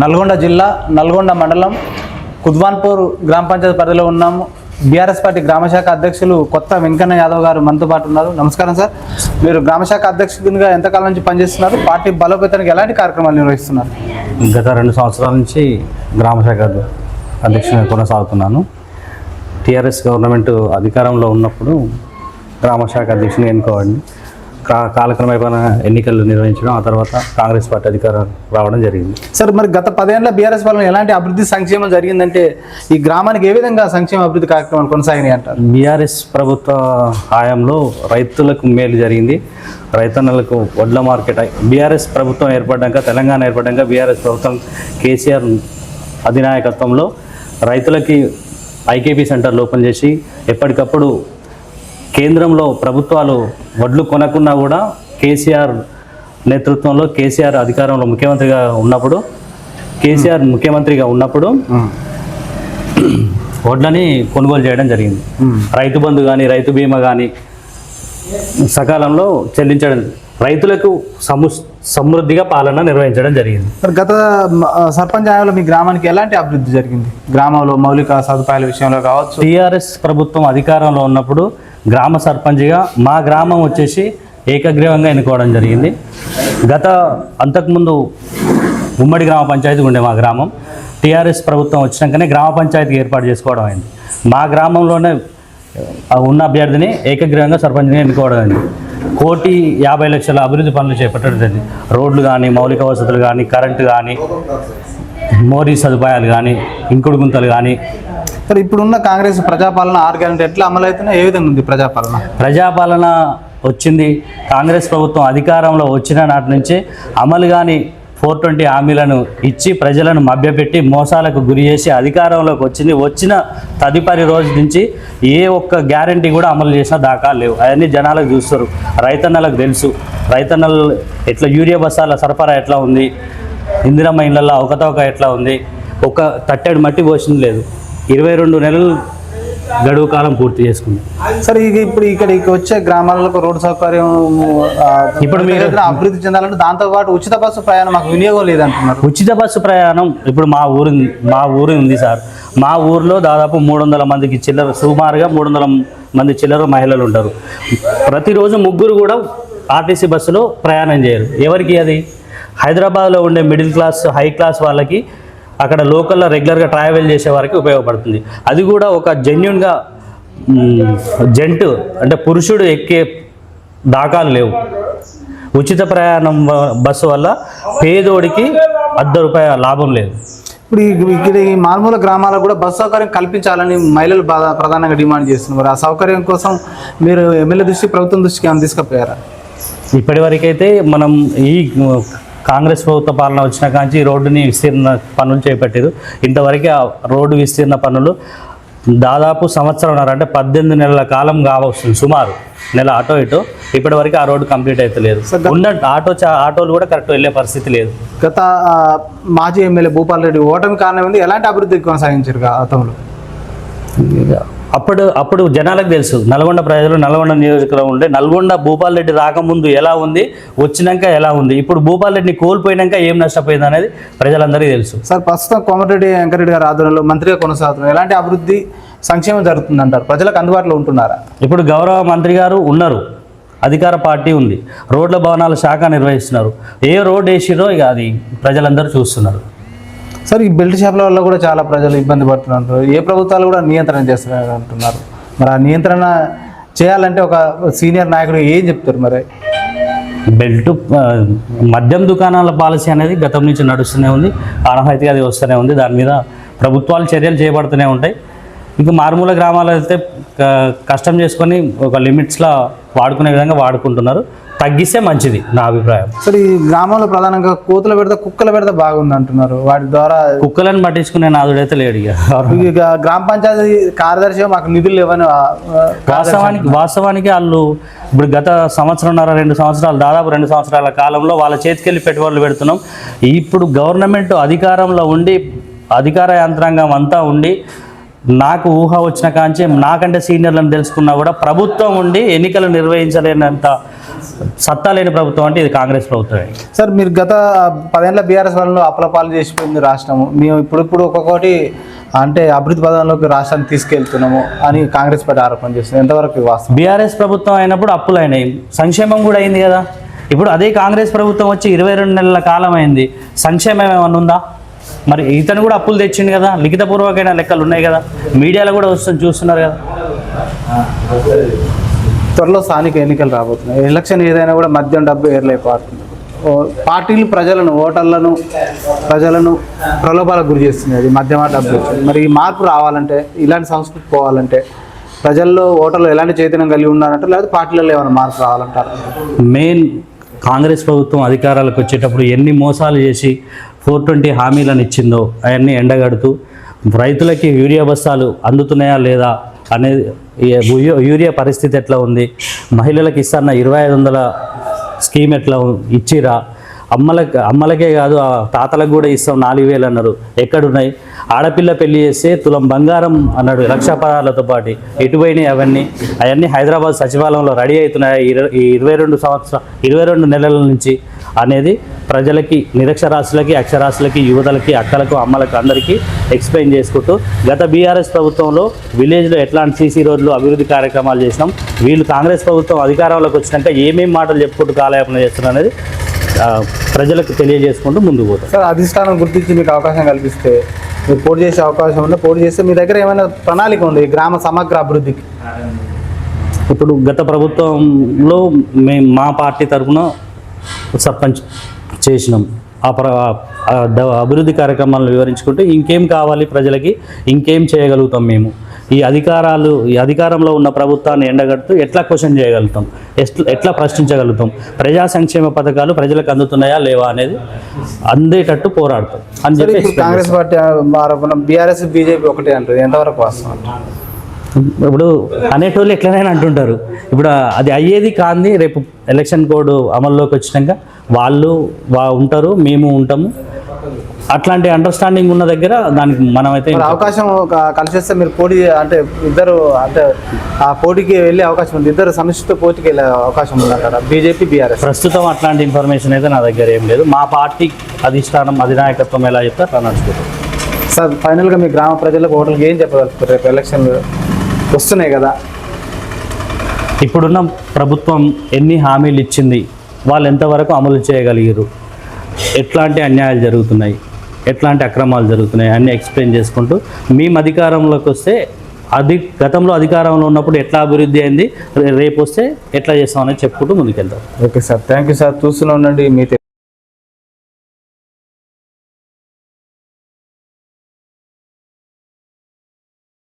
నల్గొండ జిల్లా నల్గొండ మండలం కుద్వాన్పూర్ గ్రామ పంచాయతీ పరిధిలో ఉన్నాము బీఆర్ఎస్ పార్టీ గ్రామశాఖ అధ్యక్షులు కొత్త వెంకన్న యాదవ్ గారు మనతో పాటు ఉన్నారు. నమస్కారం సార్. మీరు గ్రామశాఖ అధ్యక్షుడిగా ఎంతకాలం నుంచి పనిచేస్తున్నారు? పార్టీ బలోపేతానికి ఎలాంటి కార్యక్రమాలు నిర్వహిస్తున్నారు? గత రెండు సంవత్సరాల నుంచి గ్రామశాఖ అధ్యక్షునిగా కొనసాగుతున్నాను. టీఆర్ఎస్ గవర్నమెంట్ అధికారంలో ఉన్నప్పుడు గ్రామశాఖ అధ్యక్షుని ఎన్నుకోవడం కాలక్రమేపన ఎన్నికలు నిర్వహించడం ఆ తర్వాత కాంగ్రెస్ పార్టీ అధికారం రావడం జరిగింది. సార్ మరి గత పదేళ్ళ బీఆర్ఎస్ పాలన ఎలాంటి అభివృద్ధి సంక్షేమం జరిగిందంటే ఈ గ్రామానికి ఏ విధంగా సంక్షేమ అభివృద్ధి కార్యక్రమాలు కొనసాగినాయి అంటారు? బీఆర్ఎస్ ప్రభుత్వ హయాంలో రైతులకు మేలు జరిగింది. రైతన్నలకు వడ్ల మార్కెట్ బీఆర్ఎస్ ప్రభుత్వం ఏర్పడ్డాక తెలంగాణ ఏర్పడ్డాక బీఆర్ఎస్ ప్రభుత్వం కేసీఆర్ అధినాయకత్వంలో రైతులకి ఐకేపీ సెంటర్లు ఓపెన్ చేసి ఎప్పటికప్పుడు కేంద్రంలో ప్రభుత్వాలు వడ్లు కొనకున్నా కూడా కేసీఆర్ నేతృత్వంలో కేసీఆర్ అధికారంలో ముఖ్యమంత్రిగా ఉన్నప్పుడు కేసీఆర్ ముఖ్యమంత్రిగా ఉన్నప్పుడు వడ్లని కొనుగోలు చేయడం జరిగింది. రైతు బంధు కానీ రైతు బీమా కానీ సకాలంలో చెల్లించడం రైతులకు సము సమృద్ధిగా పాలన నిర్వహించడం జరిగింది. మరి గత సర్పంచ్ హయాంలో మీ గ్రామానికి ఎలాంటి అభివృద్ధి జరిగింది? గ్రామంలో మౌలిక సదుపాయాల విషయంలో కావచ్చు. టీఆర్ఎస్ ప్రభుత్వం అధికారంలో ఉన్నప్పుడు గ్రామ సర్పంచ్గా మా గ్రామం వచ్చేసి ఏకగ్రీవంగా ఎన్నుకోవడం జరిగింది. గత అంతకుముందు ఉమ్మడి గ్రామ పంచాయతీ ఉండే మా గ్రామం. టీఆర్ఎస్ ప్రభుత్వం వచ్చినాకనే గ్రామ పంచాయతీ ఏర్పాటు చేసుకోవడం అయింది. మా గ్రామంలోనే ఉన్న అభ్యర్థిని ఏకగ్రీవంగా సర్పంచ్గా ఎన్నుకోవడం అయింది. కోటి యాభై లక్షల అభివృద్ధి పనులు చేపట్టడం జరిగింది. రోడ్లు కానీ మౌలిక వసతులు కానీ కరెంటు కానీ మోరీ సదుపాయాలు కానీ ఇంకుడు గుంతలు కానీ సరే ఇప్పుడున్న కాంగ్రెస్ ప్రజాపాలన ఆరు గ్యారెంటీ ఎట్లా అమలవుతున్నా ఏ విధంగా ఉంది ప్రజాపాలన? ప్రజాపాలన వచ్చింది. కాంగ్రెస్ ప్రభుత్వం అధికారంలో వచ్చిన నాటి నుంచి అమలు కాని ఫోర్ ట్వంటీ హామీలను ఇచ్చి ప్రజలను మభ్యపెట్టి మోసాలకు గురి చేసి అధికారంలోకి వచ్చింది. వచ్చిన తదుపరి రోజు నుంచి ఏ ఒక్క గ్యారంటీ కూడా అమలు చేసిన దాకా లేవు. అవన్నీ జనాలకు చూస్తారు. రైతన్నలకు తెలుసు. రైతన్నలు ఎట్లా యూరియా బస్సాల సరఫరా ఎట్లా ఉంది? ఇందిరమ్మ ఇళ్ళల్లో అవకతవక ఎట్లా ఉంది? ఒక తట్టెడు మట్టి పోసింది లేదు. ఇరవై రెండు నెలలు గడువు కాలం పూర్తి చేసుకుంది. సరే ఇక ఇప్పుడు ఇక్కడికి వచ్చే గ్రామాలకు రోడ్డు సౌకర్యం ఇప్పుడు మీరు- అభివృద్ధి చెందాలంటే దాంతో పాటు ఉచిత బస్సు ప్రయాణం మాకు వినియోగం లేదంటున్నారు. ఉచిత బస్సు ప్రయాణం ఇప్పుడు మా ఊరు మా ఊరు ఉంది సార్. మా ఊర్లో దాదాపు మూడు వందల మందికి చిల్లర సుమారుగా మూడు వందల మంది చిల్లర మహిళలు ఉంటారు. ప్రతిరోజు ముగ్గురు కూడా ఆర్టీసీ బస్సులో ప్రయాణం చేయరు. ఎవరికి అది? హైదరాబాద్లో ఉండే మిడిల్ క్లాస్ హై క్లాస్ వాళ్ళకి అక్కడ లోకల్లో రెగ్యులర్గా ట్రావెల్ చేసే వారికి ఉపయోగపడుతుంది. అది కూడా ఒక జెన్యున్గా జంటు అంటే పురుషుడు ఎక్కే దాఖలు లేవు. ఉచిత ప్రయాణం బస్సు వల్ల పేదోడికి అర్ధ రూపాయ లాభం లేదు. ఇప్పుడు ఈ- ఇక్కడ ఈ మారుమూల గ్రామాలకు కూడా బస్సు సౌకర్యం కల్పించాలని మహిళలు ప్రధానంగా డిమాండ్ చేస్తున్నారు. ఆ సౌకర్యం కోసం మీరు ఎమ్మెల్యే దృష్టి ప్రభుత్వం దృష్టికి ఏమైనా తీసుకుపోయారా? ఇప్పటివరకైతే మనం ఈ కాంగ్రెస్ ప్రభుత్వ పాలన వచ్చిన కాంచి రోడ్డుని విస్తీర్ణ పనులు చేపట్టారు. ఇంతవరకు ఆ రోడ్డు విస్తీర్ణ పనులు దాదాపు సంవత్సరంన్నర అంటే పద్దెనిమిది నెలల కాలం కావస్తుంది సుమారు నెల ఆటో ఇటో. ఇప్పటివరకు ఆ రోడ్డు కంప్లీట్ అయితే లేదు ఉన్న ఆటో చా ఆటోలు కూడా కరెక్ట్ వెళ్ళే పరిస్థితి లేదు. గత మాజీ ఎమ్మెల్యే భూపాల్ రెడ్డి ఓటమి కారణం ఎలాంటి అభివృద్ధి కొనసాగించారు గతంలో అప్పుడు అప్పుడు జనాలకు తెలుసు. నల్గొండ ప్రజలు నల్గొండ నియోజకవర్గం ఉండే నల్గొండ భూపాల్ రెడ్డి రాకముందు ఎలా ఉంది వచ్చినాక ఎలా ఉంది ఇప్పుడు భూపాల్ రెడ్డిని కోల్పోయినాక ఏం నష్టపోయింది అనేది ప్రజలందరికీ తెలుసు. సార్ ప్రస్తుతం కోమటిరెడ్డి వెంకరెడ్డి గారి ఆధ్వర్యంలో మంత్రిగా కొనసాగుతున్నారు. ఎలాంటి అభివృద్ధి సంక్షేమం జరుగుతుందంటారు? ప్రజలకు అందుబాటులో ఉంటున్నారా? ఇప్పుడు గౌరవ మంత్రి గారు ఉన్నారు. అధికార పార్టీ ఉంది. రోడ్ల భవనాల శాఖ నిర్వహిస్తున్నారు. ఏ రోడ్ వేసిరో ఇక అది ప్రజలందరూ చూస్తున్నారు. సార్ ఈ బెల్ట్ షాపుల వల్ల కూడా చాలా ప్రజలు ఇబ్బంది పడుతున్నారు. ఏ ప్రభుత్వాలు కూడా నియంత్రణ చేస్తున్నారు అంటున్నారు మరి ఆ నియంత్రణ చేయాలంటే ఒక సీనియర్ నాయకుడు ఏం చెప్తారు మరి? బెల్ట్ మద్యం దుకాణాల పాలసీ అనేది గతం నుంచి నడుస్తూనే ఉంది. ఆనవాయితీగా అది వస్తూనే ఉంది. దాని మీద ప్రభుత్వాలు చర్యలు చేపడుతూనే ఉంటాయి. ఇంకా మారుమూల గ్రామాలు అయితే క- కష్టం చేసుకొని ఒక లిమిట్స్లో వాడుకునే విధంగా వాడుకుంటున్నారు. తగ్గిస్తే మంచిది నా అభిప్రాయం. సార్ ఈ గ్రామంలో ప్రధానంగా కోతుల పెడితే కుక్కల పెడితే బాగుంది అంటున్నారు. వాటి ద్వారా కుక్కలను పట్టించుకునే నాదుడైతే లేడు ఇక. ఇక గ్రామ పంచాయతీ కార్యదర్శి మాకు నిధులు లేవని వాస్తవానికి వాస్తవానికి వాళ్ళు ఇప్పుడు గత సంవత్సరంన్నర రెండు సంవత్సరాలు దాదాపు రెండు సంవత్సరాల కాలంలో వాళ్ళ చేతికెళ్ళి పెట్టుబడులు పెడుతున్నాం. ఇప్పుడు గవర్నమెంట్ అధికారంలో ఉండి అధికార యంత్రాంగం అంతా ఉండి నాకు ఊహ వచ్చిన కాంచి నాకంటే సీనియర్లను తెలుసుకున్నా కూడా ప్రభుత్వం ఉండి ఎన్నికలు నిర్వహించలేనంత సత్తా లేని ప్రభుత్వం అంటే ఇది కాంగ్రెస్ ప్రభుత్వమే. సార్ మీరు గత పదేళ్ళ బీఆర్ఎస్ వాళ్ళలో అప్పలపాలు చేసిపోయింది రాష్ట్రము. మేము ఇప్పుడిప్పుడు ఒక్కొక్కటి అంటే అభివృద్ధి పదంలోకి రాష్ట్రాన్ని తీసుకెళ్తున్నాము అని కాంగ్రెస్ పార్టీ ఆరోపణ చేస్తుంది. ఎంతవరకు వాస్తవం? బీఆర్ఎస్ ప్రభుత్వం అయినప్పుడు అప్పులు అయినాయి సంక్షేమం కూడా అయింది కదా. ఇప్పుడు అదే కాంగ్రెస్ ప్రభుత్వం వచ్చి ఇరవై రెండు నెలల కాలం అయింది. సంక్షేమం ఏమైనా ఉందా? మరి ఇతను కూడా అప్పులు తెచ్చిండు కదా. లిఖితపూర్వకమైన లెక్కలు ఉన్నాయి కదా. మీడియాలో కూడా వస్తుంది చూస్తున్నారు కదా. త్వరలో స్థానిక ఎన్నికలు రాబోతున్నాయి. ఎలక్షన్ ఏదైనా కూడా మద్యం డబ్బు ఏర్లైపోతుంది పార్టీలు ప్రజలను ఓటర్లను ప్రజలను ప్రలోభాలకు గురి చేస్తుంది అది మద్యమా డబ్బు మరి ఈ మార్పు రావాలంటే ఇలాంటి సంస్కృతి పోవాలంటే ప్రజల్లో ఓటర్లు ఎలాంటి చైతన్యం కలిగి ఉన్నారంటే లేదా పార్టీలలో ఏమైనా మార్పు రావాలంటారు? మెయిన్ కాంగ్రెస్ ప్రభుత్వం అధికారాలకు వచ్చేటప్పుడు ఎన్ని మోసాలు చేసి ఫోర్ ట్వంటీ హామీలను ఇచ్చిందో అవన్నీ ఎండగడుతూ రైతులకి యూరియా బస్తాలు అందుతున్నాయా లేదా అనేది యూరియా పరిస్థితి ఎట్లా ఉంది? మహిళలకు ఇస్తున్న ఇరవై ఐదు వందల స్కీమ్ ఎట్లా ఇచ్చిరా అమ్మలకి అమ్మలకే కాదు ఆ తాతలకు కూడా ఇస్తాం నాలుగు వేలు అన్నారు. ఎక్కడున్నాయి? ఆడపిల్ల పెళ్ళి చేస్తే తులం బంగారం అన్నాడు లక్ష పదాలతో పాటు. ఎటుపోయినాయి అవన్నీ? అవన్నీ హైదరాబాద్ సచివాలయంలో రెడీ అవుతున్నాయి ఈ ఇరవై రెండు సంవత్సరం ఇరవై రెండు నెలల నుంచి అనేది ప్రజలకి నిరక్షరాస్యులకి అక్షరాస్యులకి యువతలకి అక్కలకు అమ్మలకు అందరికీ ఎక్స్ప్లెయిన్ చేసుకుంటూ గత బీఆర్ఎస్ ప్రభుత్వంలో విలేజ్లో ఎట్లాంటి సీసీ రోడ్లు అభివృద్ధి కార్యక్రమాలు చేసినాం వీళ్ళు కాంగ్రెస్ ప్రభుత్వం అధికారంలోకి వచ్చినాక ఏమేమి మాటలు చెప్పుకుంటూ కాలయాపన చేస్తున్నారు అనేది ప్రజలకు తెలియజేసుకుంటూ ముందుకు పోతాం. సార్ అధిష్టానం గుర్తించి మీకు అవకాశం కల్పిస్తే మీరు పోటీ చేసే అవకాశం ఉంటే పోటీ చేస్తే మీ దగ్గర ఏమైనా ప్రణాళిక ఉంది గ్రామ సమగ్ర అభివృద్ధికి? ఇప్పుడు గత ప్రభుత్వంలో మేము మా పార్టీ తరఫున సర్పంచ్ చేసినాం. ఆ ప్ర అభివృద్ధి కార్యక్రమాలను వివరించుకుంటూ ఇంకేం కావాలి ప్రజలకి ఇంకేం చేయగలుగుతాం మేము. ఈ అధికారాలు ఈ అధికారంలో ఉన్న ప్రభుత్వాన్ని ఎండగడుతూ ఎట్లా క్వశ్చన్ చేయగలుగుతాం? ఎట్లా ఎట్లా ప్రశ్నించగలుగుతాం? ప్రజా సంక్షేమ పథకాలు ప్రజలకు అందుతున్నాయా లేవా అనేది అందేటట్టు పోరాడతాం. అని చెప్పి కాంగ్రెస్ పార్టీ ఆరోపణ బీఆర్ఎస్ బీజేపీ ఒకటే అంటుంది. ఎంతవరకు వాస్తవం అంటారు? ఇప్పుడు అనేటోళ్ళు ఎట్లనైనా అంటుంటారు. ఇప్పుడు అది అయ్యేది కాంది రేపు ఎలక్షన్ కోడ్ అమల్లోకి వచ్చినాక వాళ్ళు వా ఉంటారు మేము ఉంటాము. అట్లాంటి అండర్స్టాండింగ్ ఉన్న దగ్గర దానికి మనమైతే అవకాశం క- కలిసి వస్తే మీరు పోటీ అంటే ఇద్దరు అంటే ఆ పోటీకి వెళ్ళే అవకాశం ఉంది. ఇద్దరు సమిష్టితో పోటీకి వెళ్ళే అవకాశం ఉందంటారా? BJP BRS. ప్రస్తుతం అట్లాంటి ఇన్ఫర్మేషన్ అయితే నా దగ్గర ఏం లేదు. మా పార్టీ అధిష్టానం అధినాయకత్వం ఎలా చెప్తే అట్లా సార్ ఫైనల్గా మీ గ్రామ ప్రజలకు ఓటర్లకు ఏం చెప్పగలుగుతారు రేపు ఎలక్షన్లు వస్తున్నాయి కదా. ఇప్పుడున్న ప్రభుత్వం ఎన్ని హామీలు ఇచ్చింది? వాళ్ళు ఎంతవరకు అమలు చేయగలిగారు? ఎట్లాంటి అన్యాయాలు జరుగుతున్నాయి? ఎట్లాంటి అక్రమాలు జరుగుతున్నాయి అన్నీ ఎక్స్ప్లెయిన్ చేసుకుంటూ మేము అధికారంలోకి వస్తే అది గతంలో అధికారంలో ఉన్నప్పుడు ఎట్లా అభివృద్ధి అయింది రేపు వస్తే ఎట్లా చేస్తామనేది చెప్పుకుంటూ ముందుకెళ్తాం okay sir. Thank you sir. చూస్తూనే ఉండండి. మీ